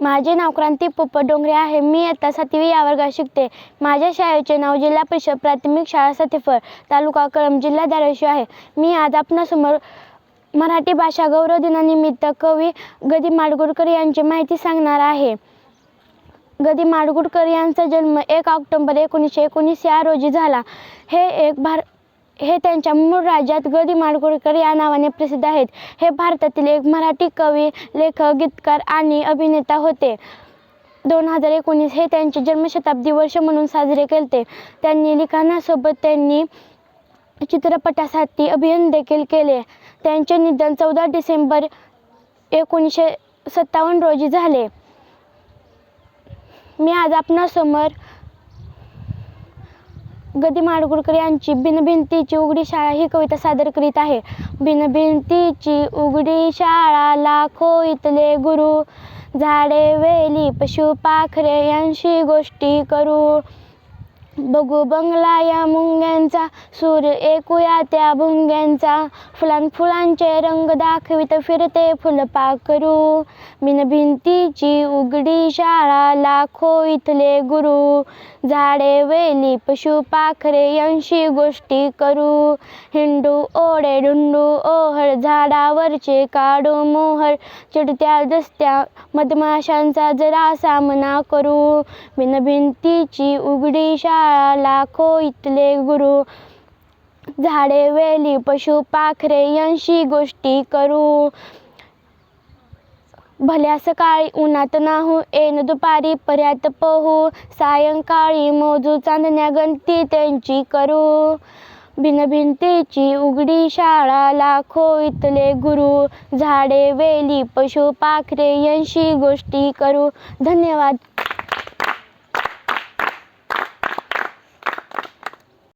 माझे नाव क्रांती पोपट डोंगरे आहे. मी इयत्ता सातवी या वर्गात शिकते. माझ्या शाळेचे नाव जिल्हा परिषद प्राथमिक शाळा सतीफळ तालुका कळम जिल्हा धाराशिव आहे. मी आज आपणासमोर मराठी भाषा गौरव दिनानिमित्त कवी गदी माडगुडकर यांची माहिती सांगणार आहे. गदी माडगुडकर यांचा जन्म एक ऑक्टोंबर एकोणीसशे एकोणीस या रोजी झाला. हे एक भार हे त्यांच्या मूळ राज्यात गदी माडगुळकर या नावाने प्रसिद्ध आहेत. हे भारतातील एक मराठी कवी लेखक गीतकार आणि अभिनेता होते. दोन हजार एकोणीस हे त्यांचे जन्मशताब्दी वर्ष म्हणून साजरे केले त्यांनी लिखाणासोबत त्यांनी चित्रपटासाठी अभिनय देखील केले. त्यांचे निधन चौदा डिसेंबर एकोणीसशे सत्तावन्न रोजी झाले. मी आज आपणासमोर गदी माडगुळकर यांची बिनभिंतीची उघडी शाळा ही कविता सादर करीत आहे. बिनभिंतीची उघडी शाळा लाखो इथले गुरु झाडे वेली पशु पाखरे यांशी गोष्टी करू. बघू बंगला या मुंग्यांचा. सूर ऐकूया त्या भुंग्यांचा. फुलां फुलांचे रंग दाखवित फिरते फुलपाखरू मिन भिंतीची उघडी शाळा लाखो इथले गुरु. झाडे वेली पशु पाखरे यांशी गोष्टी करू. हिंडू ओढे ढुंडू ओहळ झाडावरचे काढू मोहळ. चिडत्या दसत्या मधमाशांचा जरा सामना करू. मिन भिंतीची उघडी शाळा लाखो कोइतले गुरु. झाडे वेली पशु पाखरे यांशी गोष्टी करू. भल्या सकाळी उन्हात नाहू येन दुपारी पर्यात पोहू. सायंकाळी मोजू चांदण्या गंती त्यांची करू. भिन्न भिंतीची उघडी शाळा लाखो इथले गुरु. झाडे वेली पशु पाखरे यांशी गोष्टी करू. धन्यवाद.